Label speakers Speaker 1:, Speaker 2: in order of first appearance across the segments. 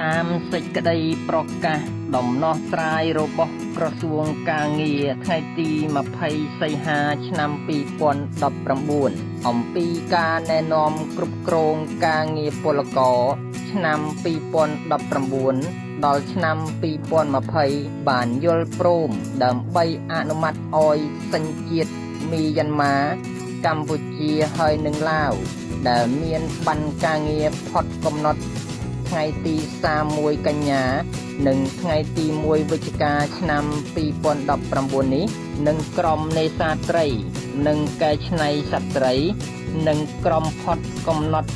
Speaker 1: តាមសេចក្តីប្រកាសដំណោះស្រាយរបស់ក្រសួងការងារថ្ងៃទី20សីហាឆ្នាំ2019អំពីការណែនាំគ្រប់គ្រងការងារពលករឆ្នាំ2019ដល់ឆ្នាំ2020បានយល់ព្រមដើម្បីអនុម័តឲ្យសញ្ជាតិមីយ៉ាន់ម៉ាកម្ពុជាហើយនិងឡាវដែលមានបានការងារផុតកំណត់ ថ្ងៃទី31កញ្ញា និងថ្ងៃទី1វិច្ឆិកាឆ្នាំ2019នេះនឹងក្រុមនេសាទត្រី និងកែច្នៃសត្វត្រី និងក្រុមផុតកំណត់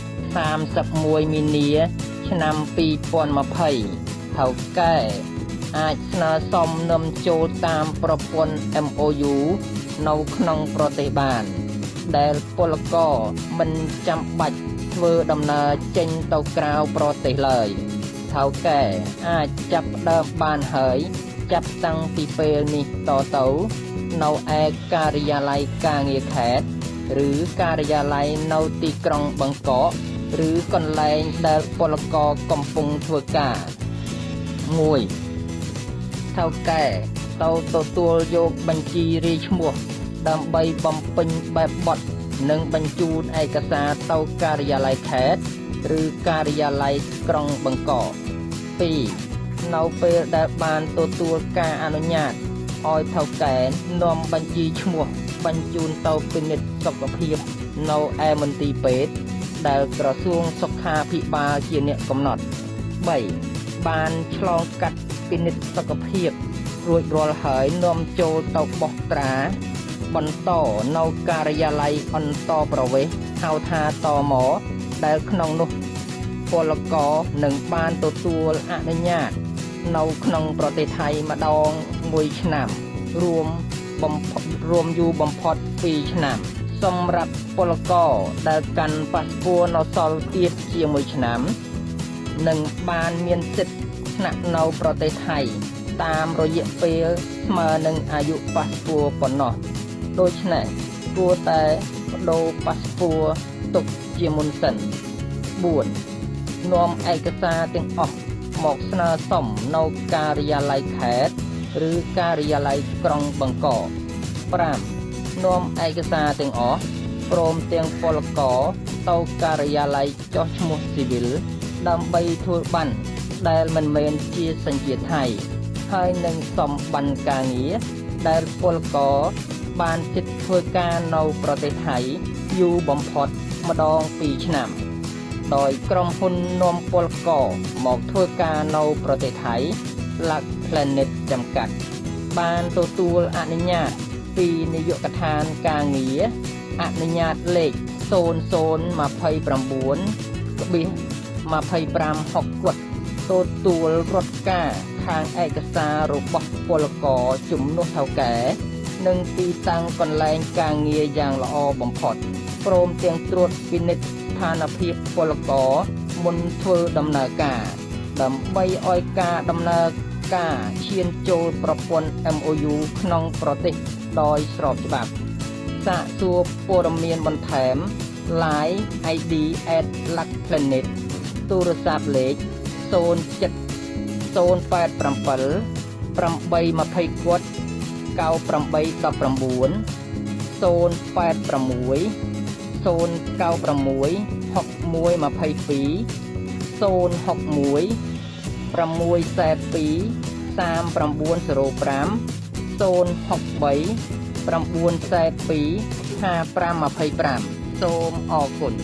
Speaker 1: 31មីនា ឆ្នាំ2020ហៅកែអាចស្នើសុំនំចូលតាមប្រព័ន្ធ MOU នៅក្នុងប្រទេសបាន ដែលពលករមិនចាំបាច់ធ្វើដំណើរចេញទៅក្រៅប្រទេសឡើយថៅកែអាចចាប់ផ្ដើមបានហើយចាប់តាំងពីពេលនេះតទៅនៅឯការិយាល័យការងារខេត្តឬការិយាល័យនៅទីក្រុងបឹងកកឬកន្លែងដែលពលករកំពុងធ្វើការ1ថៅកែទៅទទួលយកបញ្ជីរាយឈ្មោះ ដើម្បីបំពេញបែបបទនិងបញ្ជូនឯកសារទៅការិយាល័យខេត្តឬការិយាល័យក្រុងបឹងកក2នៅពេលដែលបានទទួលការអនុញ្ញាតឲ្យថៅកែនាំបញ្ជីឈ្មោះបញ្ជូនទៅពិនិត្យសុខភាពនៅឯមន្ទីរពេទ្យដែលក្រសួងសុខាភិបាលជាអ្នកកំណត់3បានឆ្លងកាត់ពិនិត្យសុខភាពរួចរាល់ហើយនាំចូលទៅបោះត្រា បន្តនៅការិយាល័យអន្តរប្រវេសន៍ហៅថាតមដែលក្នុងនោះពលករនឹងបានទទួលអនុញ្ញាត នៅក្នុងប្រទេសថៃម្ដងមួយឆ្នាំ រួមបំផុតរួមយូរបំផុត2ឆ្នាំ សម្រាប់ពលករដែលកាន់ប៉ាសពតនៅសល់ទៀតជាមួយឆ្នាំនឹងបានមានសិទ្ធិស្នាក់នៅប្រទេសថៃ តាមរយៈពេលស្មើនឹងអាយុប៉ាសពតប៉ុណ្ណោះ ដូច្នេះគួរតែបដូរប៉ាសពតទុកជាមុនសិន4នាំឯកសារទាំងអស់មកស្នើសុំនៅការិយាល័យខេត្តឬការិយាល័យក្រុងបឹងកក5នាំឯកសារទាំងអស់ព្រមទាំងពលករទៅការិយាល័យចុះឈ្មោះស៊ីវិលដើម្បីធ្វើបានដែលមិនមែនជាសញ្ជាតិថៃហើយនឹងសំបានការងារដែលពលករ បានជិតធ្វើការនៅប្រទេសថៃយូរបំផុតម្ដង2ឆ្នាំ ដោយក្រុមហ៊ុននាំពលករមកធ្វើការនៅប្រទេសថៃ Luck Planet ចំកាត់ បានទទួលអនុញ្ញាតពីនាយកដ្ឋានការងារអនុញ្ញាតលេខ0029ក្បៀស25ហុកគត់ទទួលរដ្ឋការខាងឯកសាររបស់ពលករជំនួសថៅកែ និងទីតាំងកន្លែងការងារយ៉ាងល្អបំផុតព្រមទាំងត្រួតពិនិត្យស្ថានភាពពលករមុនធ្វើដំណើរការ ដើម្បីឲ្យការដំណើរការឈានចូលប្រព័ន្ធ MOU ក្នុងប្រទេសដោយស្របច្បាប់សាកសួរព័ត៌មានបន្ថែម Line ID @luckplanet ទូរស័ព្ទលេខ07 087 820 063 9សេត2 5525សូមអរគុណ